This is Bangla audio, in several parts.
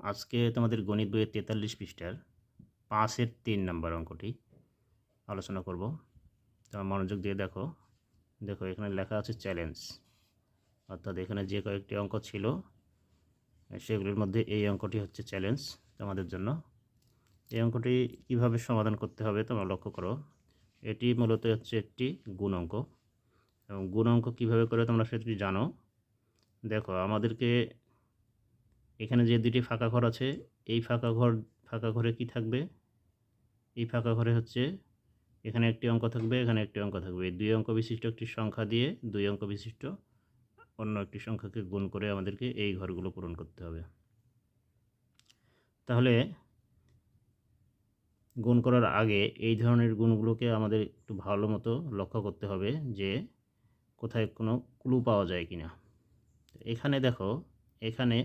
আজকে তোমাদের গণিত বইয়ের তেতাল্লিশ পৃষ্ঠার পাঁচের তিন নম্বর অঙ্কটি আলোচনা করব। তোমার মনোযোগ দিয়ে দেখো। দেখো, এখানে লেখা আছে চ্যালেঞ্জ। অর্থাৎ এখানে যে কয়েকটি অঙ্ক ছিল, সেগুলির মধ্যে এই অঙ্কটি হচ্ছে চ্যালেঞ্জ তোমাদের জন্য। এই অঙ্কটি কীভাবে সমাধান করতে হবে তোমরা লক্ষ্য করো। এটি মূলত হচ্ছে একটি গুণ অঙ্ক। এবং গুণ অঙ্ক কীভাবে করে তোমরা সেটি জানো? দেখো, আমাদেরকে এখানে যে দুটি ফাঁকা ঘর আছে, এই ফাঁকা ঘর, ফাঁকা ঘরে কি থাকবে? এই ফাঁকা ঘরে হচ্ছে এখানে একটি অঙ্ক থাকবে, এখানে একটি অঙ্ক থাকবে। এই দুই অঙ্ক বিশিষ্ট একটি সংখ্যা দিয়ে দুই অঙ্ক বিশিষ্ট অন্য একটি সংখ্যাকে গুণ করে আমাদেরকে এই ঘরগুলো পূরণ করতে হবে। তাহলে গুণ করার আগে এই ধরনের গুণগুলোকে আমাদের একটু ভালো মতো লক্ষ্য করতে হবে যে কোথায় কোনো ক্লু পাওয়া যায় কি না এখানে দেখো, এখানে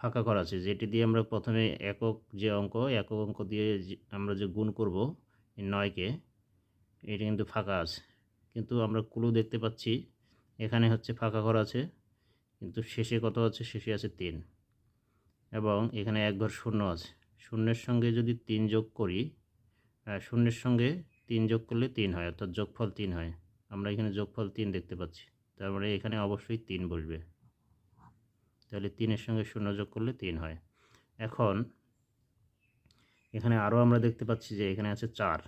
ফাঁকা করা আছে, যেটি দিয়ে আমরা প্রথমে একক যে অঙ্ক, একক অঙ্ক দিয়ে আমরা যে গুণ করব নয়কে, এটা কিন্তু ফাঁকা আছে। কিন্তু আমরা ক্লু দেখতে পাচ্ছি, এখানে হচ্ছে ফাঁকা করা আছে, কিন্তু শেষে কত আছে? শেষে আছে তিন। এবং এখানে এক ঘর শূন্য আছে। শূন্যের সঙ্গে যদি তিন যোগ করি শূন্যের সঙ্গে তিন যোগ করলে তিন হয়, অর্থাৎ যোগফল তিন হয়। আমরা এখানে যোগফল তিন দেখতে পাচ্ছি। তার মানে এখানে অবশ্যই তিন বসবে। তাহলে তিনের সঙ্গে শূন্য যোগ করলে তিন হয়। এখন এখানে আরও আমরা দেখতে পাচ্ছি যে এখানে আছে চার।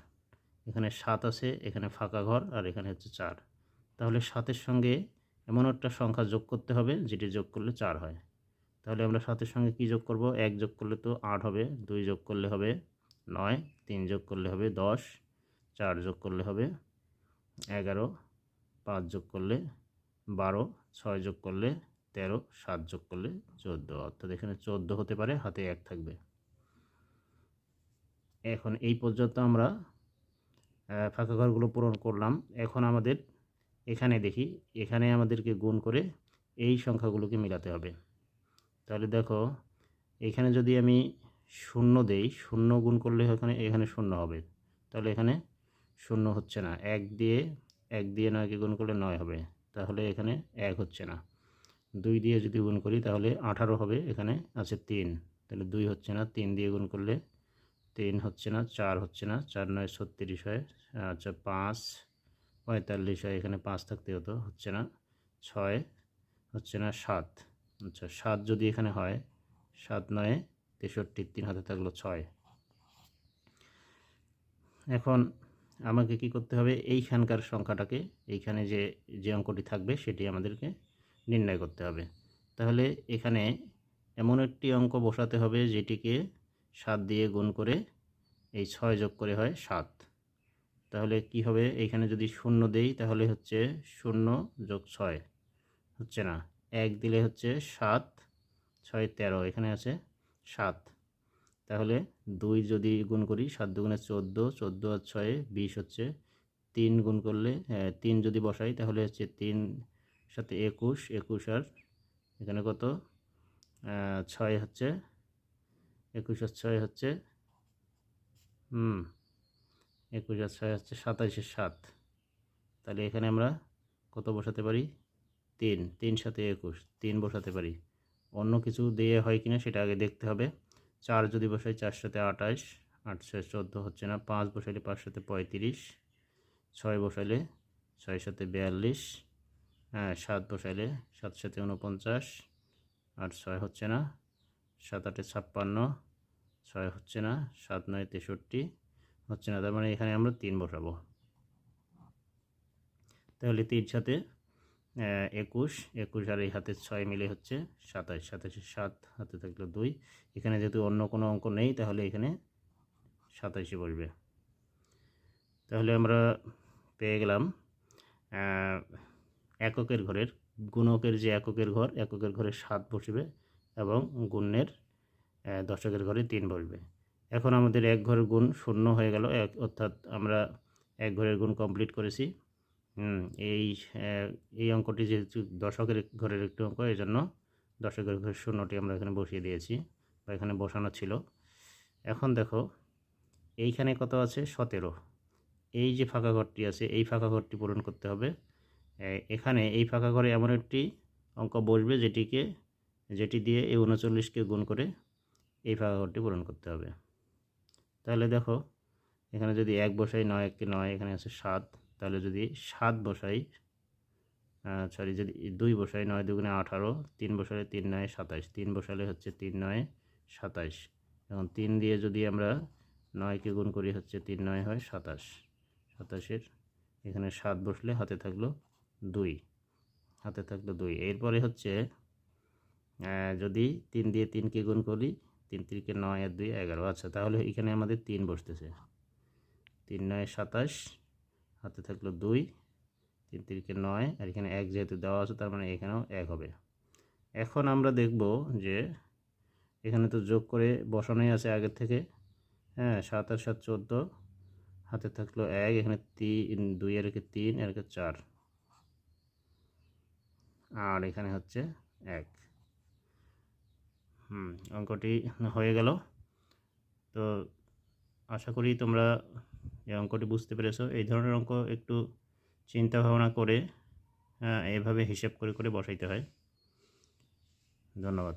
এখানে সাত আছে, এখানে ফাঁকা ঘর আর এখানে হচ্ছে চার। তাহলে সাতের সঙ্গে এমন একটা সংখ্যা যোগ করতে হবে যেটি যোগ করলে চার হয়। তাহলে আমরা সাতের সঙ্গে কি যোগ করব? এক যোগ করলে তো আট হবে, দুই যোগ করলে হবে নয়, তিন যোগ করলে হবে দশ, চার যোগ করলে হবে এগারো, পাঁচ যোগ করলে বারো, ছয় যোগ করলে তেরো, সাত যোগ করলে চোদ্দ। অর্থাৎ এখানে চোদ্দ হতে পারে, হাতে এক থাকবে। এখন এই পর্যন্ত আমরা ফাঁকা ঘরগুলো পূরণ করলাম। এখন আমাদের এখানে দেখি, এখানে আমাদেরকে গুণ করে এই সংখ্যাগুলোকে মেলাতে হবে। তাহলে দেখো, এখানে যদি আমি শূন্য দেই, শূন্য গুণ করলে এখানে এখানে শূন্য হবে। তাহলে এখানে শূন্য হচ্ছে না। এক দিয়ে এক দিয়ে নয়কে গুণ করলে নয় হবে। তাহলে এখানে এক হচ্ছে না। দুই দিয়ে যদি গুণ করি তাহলে আঠারো হবে, এখানে আছে তিন। তাহলে দুই হচ্ছে না, তিন দিয়ে গুণ করলে তিন হচ্ছে না, চার হচ্ছে না, চার নয় ছত্রিশ হয় আচ্ছা পাঁচ, পঁয়তাল্লিশ হয়, এখানে পাঁচ থাকতে হতো, হচ্ছে না ছয়, হচ্ছে না সাত। আচ্ছা সাত যদি এখানে হয়, সাত নয় তেষট্টি, তিন হাতে থাকল ছয়। এখন আমাকে কি করতে হবে? এইখানকার সংখ্যাটাকে, এইখানে যে যে অঙ্কটি থাকবে সেটি আমাদেরকে নির্ণয় করতে হবে। তাহলে এখানে এমন একটি অঙ্ক বসাতে হবে যেটিকে সাত দিয়ে গুণ করে এই ছয় যোগ করে হয় সাত। তাহলে কি হবে? এইখানে যদি শূন্য দেই, তাহলে হচ্ছে শূন্য যোগ ছয়। হচ্ছে না? এক দিলে হচ্ছে সাত, ছয় তেরো। এখানে আছে সাত। তাহলে দুই যদি গুণ করি, সাত দুগুণে চোদ্দ চোদ্দ আর ছয়ে বিশ হচ্ছে তিন গুণ করলে তিন যদি বসাই, তাহলে হচ্ছে তিন সাথে একুশ একুশ আর এখানে কত? ছয় হচ্ছে, একুশ আর ছয় হচ্ছে, হুম, একুশ আর ছয় হচ্ছে সাতাইশের সাত। তাহলে এখানে আমরা কত বসাতে পারি? তিন তিন সাথে একুশ, তিন বসাতে পারি। অন্য কিছু দিয়ে হয় কিনা সেটা আগে দেখতে হবে। চার যদি বসাই চার সাথে আঠাশ, আট ছয় চোদ্দ হচ্ছে না, পাঁচ বসাইলে পাঁচ সাথে পঁয়ত্রিশ, ছয় বসাইলে ছয় সাথে বিয়াল্লিশ সাত বসাইলে সাত সাথে উনপঞ্চাশ আর ছয় হচ্ছে না, সাত আটে ছাপ্পান্ন, ছয় হচ্ছে না, সাত নয় তেষট্টি, হচ্ছে না, তার মানে এখানে আমরা তিন বসাবো। তাহলে তিন সাথে একুশ একুশ আর এই হাতে ছয় মিলে হচ্ছে সাতাশ, সাতাশে সাত, হাতে থাকল দুই, এখানে যেহেতু অন্য কোনো অঙ্ক নেই, তাহলে এখানে সাতাশে বসবে। তাহলে আমরা পেয়ে গেলাম এককের ঘরের, গুণকের যে এককের ঘর, এককের ঘরে সাত বসবে এবং গুণের দশকের ঘরে তিন বসবে। এখন আমাদের এক ঘরের গুণ শূন্য হয়ে গেল, এক, অর্থাৎ আমরা এক ঘরের গুণ কমপ্লিট করেছি। এই এই অঙ্কটি যেহেতু দশকের ঘরের একটি অঙ্ক এই জন্য দশকের ঘরের শূন্যটি আমরা এখানে বসিয়ে দিয়েছি বা এখানে বসানো ছিল। এখন দেখো, এইখানে কত আছে? সতেরো। এই যে ফাঁকা ঘরটি আছে, এই ফাঁকা ঘরটি পূরণ করতে হবে। এখানে এই ফাঁকা ঘরে এমন একটি অঙ্ক বসবে যেটিকে, যেটি দিয়ে এই উনচল্লিশকে গুণ করে এই ফাঁকা ঘরটি পূরণ করতে হবে। তাহলে দেখো, এখানে যদি এক বসাই নয়, এককে নয়, এখানে আছে সাত। তাহলে যদি সাত বসাই সরি যদি দুই বসাই নয় দুগুণে আঠারো, তিন বসালে তিন নয় সাতাইশ তিন বসালে হচ্ছে তিন নয় সাতাইশ এখন তিন দিয়ে যদি আমরা নয়কে গুণ করি হচ্ছে তিন নয় হয় সাতাশ। সাতাশের এখানে সাত বসলে হাতে থাকল দুই, হাতে থাকল দুই। এরপরে হচ্ছে যদি তিন দিয়ে তিনকে গুণ করি, তিন তিনকে নয় আর দুই এগারো। আচ্ছা তাহলে এখানে আমাদের তিন বসতেছে। তিন নয় সাতাশ, হাতে থাকল দুই, তিন তিনকে নয়, আর এখানে এক যেহেতু দেওয়া আছে, তার মানে এখানেও এক হবে। এখন আমরা দেখব যে, এখানে তো যোগ করে বসানোই আছে আগের থেকে। হ্যাঁ সাত আর সাত চোদ্দ, হাতে থাকল এক, এখানে তিন, দুই আর একে তিন, আর একে চার। আর এখানে হচ্ছে এক। হুম অঙ্কটি হয়ে গেল। তো আশা করি তোমরা এই অঙ্কটি বুঝতে পেরেছ। এই ধরনের অঙ্ক একটু চিন্তা ভাবনা করে হ্যাঁ, এভাবে হিসেব করে করে বসাইতে হয়। ধন্যবাদ।